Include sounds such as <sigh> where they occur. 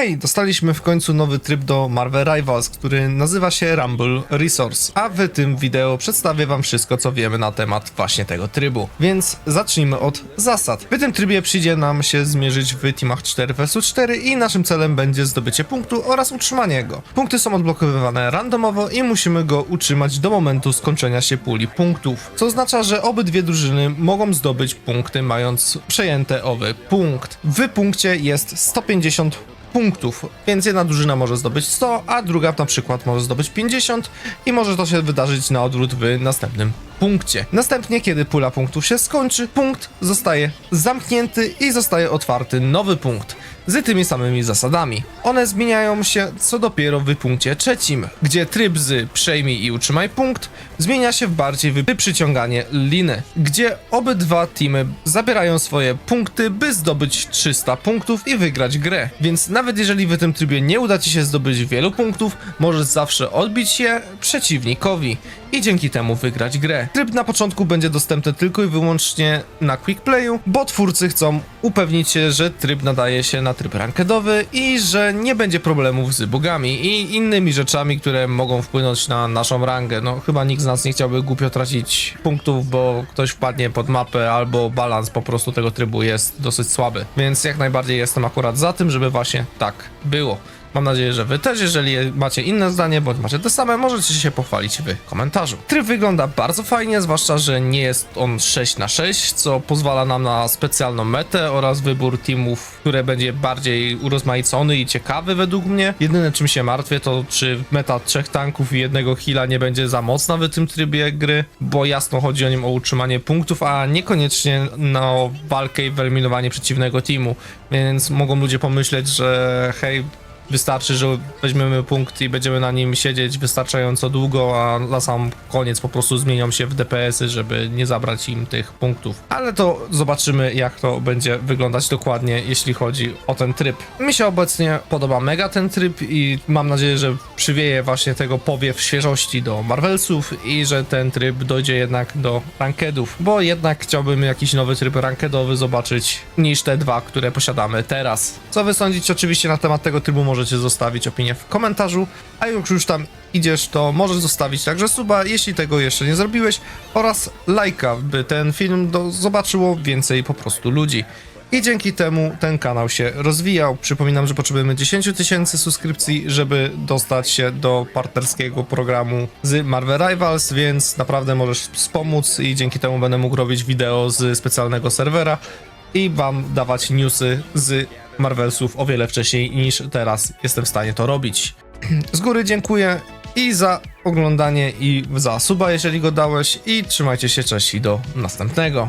Hej, dostaliśmy w końcu nowy tryb do Marvel Rivals, który nazywa się Rumble Resource, a w tym wideo przedstawię wam wszystko, co wiemy na temat właśnie tego trybu. Więc zacznijmy od zasad. W tym trybie przyjdzie nam się zmierzyć w teamach 4 vs 4 i naszym celem będzie zdobycie punktu oraz utrzymanie go. Punkty są odblokowywane randomowo i musimy go utrzymać do momentu skończenia się puli punktów, co oznacza, że obydwie drużyny mogą zdobyć punkty mając przejęte owy punkt. W punkcie jest 150 punktów, więc jedna drużyna może zdobyć 100, a druga na przykład może zdobyć 50 i może to się wydarzyć na odwrót w następnym punkcie. Następnie, kiedy pula punktów się skończy, punkt zostaje zamknięty i zostaje otwarty nowy punkt z tymi samymi zasadami. One zmieniają się co dopiero w punkcie trzecim, gdzie tryb z przejmij i utrzymaj punkt zmienia się w bardziej w przyciąganie liny, gdzie obydwa teamy zabierają swoje punkty, by zdobyć 300 punktów i wygrać grę. Więc nawet jeżeli w tym trybie nie uda ci się zdobyć wielu punktów, możesz zawsze odbić je przeciwnikowi i dzięki temu wygrać grę. Tryb na początku będzie dostępny tylko i wyłącznie na quick playu, bo twórcy chcą upewnić się, że tryb nadaje się na tryb rankedowy i że nie będzie problemów z bugami i innymi rzeczami, które mogą wpłynąć na naszą rangę. No chyba nikt z nas nie chciałby głupio tracić punktów, bo ktoś wpadnie pod mapę albo balans po prostu tego trybu jest dosyć słaby. Więc jak najbardziej jestem akurat za tym, żeby właśnie tak było. Mam nadzieję, że wy też, jeżeli macie inne zdanie, bądź macie te same, możecie się pochwalić w komentarzu. Tryb wygląda bardzo fajnie, zwłaszcza, że nie jest on 6 na 6 co pozwala nam na specjalną metę oraz wybór teamów, które będzie bardziej urozmaicony i ciekawy według mnie. Jedyne czym się martwię to, czy meta trzech tanków i jednego heala nie będzie za mocna w tym trybie gry, bo jasno chodzi o nim o utrzymanie punktów, a niekoniecznie na walkę i wyeliminowanie przeciwnego teamu, więc mogą ludzie pomyśleć, że hej, Wystarczy, że weźmiemy punkt i będziemy na nim siedzieć wystarczająco długo, a na sam koniec po prostu zmienią się w DPS-y, żeby nie zabrać im tych punktów. Ale to zobaczymy, jak to będzie wyglądać dokładnie, jeśli chodzi o ten tryb. Mi się obecnie podoba mega ten tryb i mam nadzieję, że przywieje właśnie tego powiew świeżości do Marvelsów i że ten tryb dojdzie jednak do rankedów, bo jednak chciałbym jakiś nowy tryb rankedowy zobaczyć niż te dwa, które posiadamy teraz. Co wy sądzicie oczywiście na temat tego trybu możecie zostawić opinię w komentarzu, a jak już tam idziesz, to możesz zostawić także suba, jeśli tego jeszcze nie zrobiłeś, oraz lajka, by ten film do, zobaczyło więcej po prostu ludzi. I dzięki temu ten kanał się rozwijał. Przypominam, że potrzebujemy 10 tysięcy subskrypcji, żeby dostać się do partnerskiego programu z Marvel Rivals, więc naprawdę możesz wspomóc i dzięki temu będę mógł robić wideo z specjalnego serwera i wam dawać newsy z Marvelsów o wiele wcześniej niż teraz jestem w stanie to robić. <clears throat> Z góry dziękuję i za oglądanie i za suba, jeżeli go dałeś i trzymajcie się, cześć i do następnego.